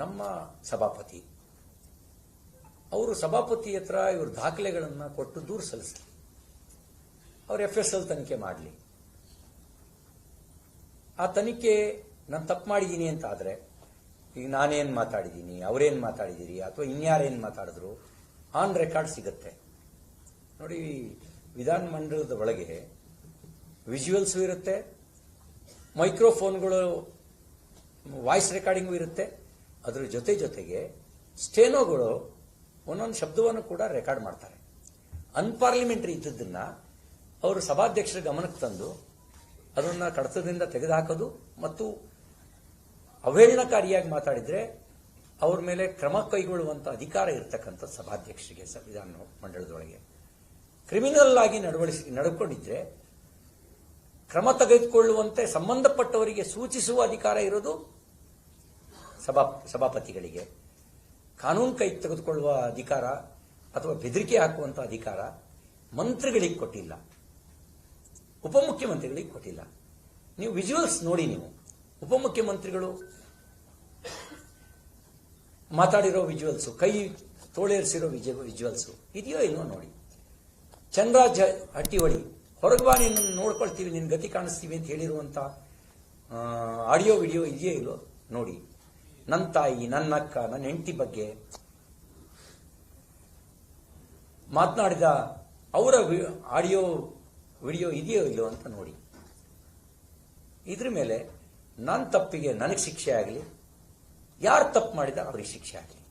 ನಮ್ಮ ಸಭಾಪತಿ. ಅವರು ಸಭಾಪತಿ ಹತ್ರ ಇವರು ದಾಖಲೆಗಳನ್ನು ಕೊಟ್ಟು ದೂರು ಸಲ್ಲಿಸಲಿ. ಅವ್ರು ಎಫ್ ಎಸ್ ಎಲ್ ತನಿಖೆ ಮಾಡಲಿ. ಆ ತನಿಖೆ ನಾನು ತಪ್ಪು ಮಾಡಿದ್ದೀನಿ ಅಂತ ಆದರೆ, ಈಗ ನಾನೇನು ಮಾತಾಡಿದ್ದೀನಿ ಅವರೇನು ಮಾತಾಡಿದ್ದೀರಿ ಅಥವಾ ಇನ್ಯಾರೇನು ಮಾತಾಡಿದ್ರು ಆನ್ ರೆಕಾರ್ಡ್ ಸಿಗುತ್ತೆ. ನೋಡಿ, ವಿಧಾನ ಮಂಡಲದ ಒಳಗೆ ವಿಜುವಲ್ಸು ಇರುತ್ತೆ ಮೈಕ್ರೋಫೋನ್ಗಳು ವಾಯ್ಸ್ ರೆಕಾರ್ಡಿಂಗು ಇರುತ್ತೆ ಅದ್ರ ಜೊತೆ ಜೊತೆಗೆ ಸ್ಟೇನೋಗಳು ಒಂದೊಂದು ಶಬ್ದವನ್ನು ಕೂಡ ರೆಕಾರ್ಡ್ ಮಾಡ್ತಾರೆ. ಅನ್ಪಾರ್ಲಿಮೆಂಟ್ರಿ ಇದ್ದದನ್ನ ಅವರು ಸಭಾಧ್ಯಕ್ಷರ ಗಮನಕ್ಕೆ ತಂದು ಅದನ್ನು ಕಡತದಿಂದ ತೆಗೆದುಹಾಕೋದು ಮತ್ತು ಅವಹೇಳನಕಾರಿಯಾಗಿ ಮಾತಾಡಿದರೆ ಅವ್ರ ಮೇಲೆ ಕ್ರಮ ಕೈಗೊಳ್ಳುವಂಥ ಅಧಿಕಾರ ಇರತಕ್ಕಂಥ ಸಭಾಧ್ಯಕ್ಷರಿಗೆ ಸಂವಿಧಾನ ಮಂಡಳದೊಳಗೆ ಕ್ರಿಮಿನಲ್ ಆಗಿ ನಡವಳಿಸಿ, ನಡ್ಕೊಂಡಿದ್ರೆ ಕ್ರಮ ತೆಗೆದುಕೊಳ್ಳುವಂತೆ ಸಂಬಂಧಪಟ್ಟವರಿಗೆ ಸೂಚಿಸುವ ಅಧಿಕಾರ ಇರೋದು ಸಭಾ, ಸಭಾಪತಿಗಳಿಗೆ. ಕಾನೂನು ಕೈ ತೆಗೆದುಕೊಳ್ಳುವ ಅಧಿಕಾರ ಅಥವಾ ಬೆದರಿಕೆ ಹಾಕುವಂಥ ಅಧಿಕಾರ ಮಂತ್ರಿಗಳಿಗೆ ಕೊಟ್ಟಿಲ್ಲ. ಉಪಮುಖ್ಯಮಂತ್ರಿಗಳಿಗೆ ಕೊಟ್ಟಿಲ್ಲ. ನೀವು ವಿಜುವಲ್ಸ್ ನೋಡಿ ನೀವು. ಉಪಮುಖ್ಯಮಂತ್ರಿಗಳು ಮಾತಾಡಿರೋ ವಿಜುವಲ್ಸು ಕೈ ತೋಳೇರಿಸಿರೋ ವಿಜುವಲ್ಸು ಇದೆಯೋ ಇಲ್ವೋ ನೋಡಿ. ಚಂದ್ರಾಜ ಹಟ್ಟಿಹೊಳಿ, ಹೊರಗೆ ಬಾ ನೋಡ್ಕೊಳ್ತೀವಿ ನಿನ್ನ ಗತಿ ಕಾಣಿಸ್ತೀವಿ ಅಂತ ಹೇಳಿರುವಂಥ ಆಡಿಯೋ ವಿಡಿಯೋ ಇದೆಯೋ ಇಲ್ಲೋ ನೋಡಿ. ನನ್ನ ತಾಯಿ ನನ್ನ ಅಕ್ಕ ನನ್ನ ಹೆಂಡತಿ ಬಗ್ಗೆ ಮಾತನಾಡಿದ ಅವರ ಆಡಿಯೋ ವಿಡಿಯೋ ಇದೆಯೋ ಇಲ್ಲೋ ಅಂತ ನೋಡಿ. ಇದ್ರ ಮೇಲೆ ನನ್ನ ತಪ್ಪಿಗೆ ನನಗೆ ಶಿಕ್ಷೆ ಆಗಲಿ, ಯಾರು ತಪ್ಪು ಮಾಡಿದ ಅವ್ರಿಗೆ ಶಿಕ್ಷೆ ಆಗಲಿ.